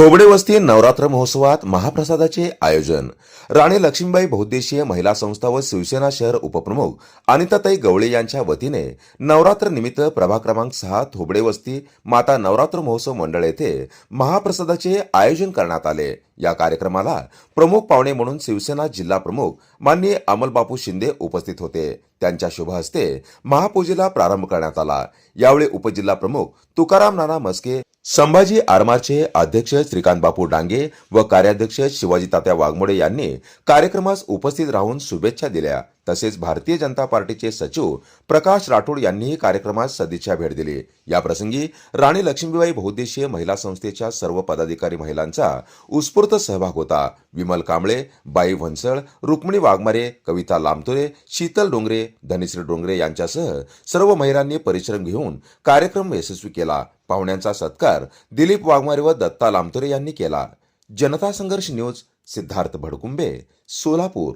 थोबडे वस्ती नवरात्र महोत्सवात महाप्रसादाचे आयोजन. राणी लक्ष्मीबाई बहुद्देशीय महिला संस्था व शिवसेना शहर उपप्रमुख अनिताताई गवळे यांच्या वतीने नवरात्र निमित्त प्रभाग क्रमांक सहा थोबडे वस्ती माता नवरात्र महोत्सव मंडळ येथे महाप्रसादाचे आयोजन करण्यात आले. या कार्यक्रमाला प्रमुख पाहुणे म्हणून शिवसेना जिल्हा प्रमुख माननीय अमलबापू शिंदे उपस्थित होते. त्यांच्या शुभ हस्ते महापूजेला प्रारंभ करण्यात आला. यावेळी उपजिल्हा प्रमुख तुकाराम नाना मस्के संभाजी आरमारचे अध्यक्ष श्रीकांत बापू डांगे व कार्याध्यक्ष शिवाजी तात्या वाघमोडे यांनी कार्यक्रमास उपस्थित राहून शुभेच्छा दिल्या. तसेच भारतीय जनता पार्टीचे सचिव प्रकाश राठोड यांनीही कार्यक्रमास सदिच्छा भेट दिली. याप्रसंगी राणी लक्ष्मीबाई बहुद्देशीय महिला संस्थेच्या सर्व पदाधिकारी महिलांचा उत्स्फूर्त सहभाग होता. विमल कांबळे बाई भन्सळ रुक्मिणी वाघमारे कविता लामतोरे शीतल डोंगरे धनिश्री डोंगरे यांच्यासह सर्व महिलांनी परिश्रम घेऊन कार्यक्रम यशस्वी केला. पाहुण्यांचा सत्कार दिलीप वाघमारे व दत्ता लामतोरे यांनी केला. जनता संघर्ष न्यूज सिद्धार्थ भडकुंबे सोलापूर.